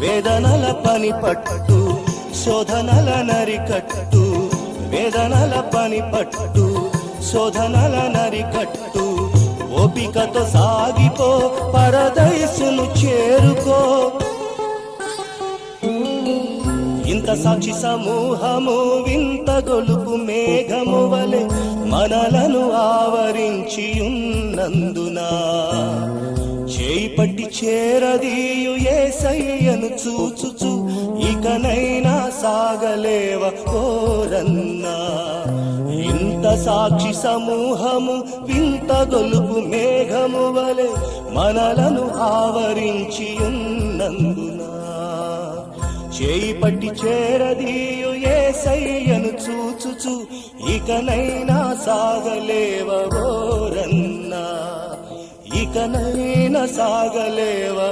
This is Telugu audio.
వేదనల పని పట్టు శోధనల నరికట్టు వేదనల పని పట్టు శోధనల నరికట్టు ఓపికతో సాగిపో పరదయసును చేరుకో. ఇంత సాక్షి సమూహము వింత గొలుపు మేఘము వలె మనలను ఆవరించి ఉన్నందున చేయి పట్టి చేరదీయు సయ్యను చూచుచు ఇకనైనా సాగలేవ కోరన్నా ఇంత సాక్షి సమూహము వింత గొలుపు మేఘము వలె మనలను ఆవరించి ఉన్నందున. చేయి పట్టి చేరదీయు సయ్యను చూచుచు ఇకనైనా ఇక ఇకనైనా సాగలేవో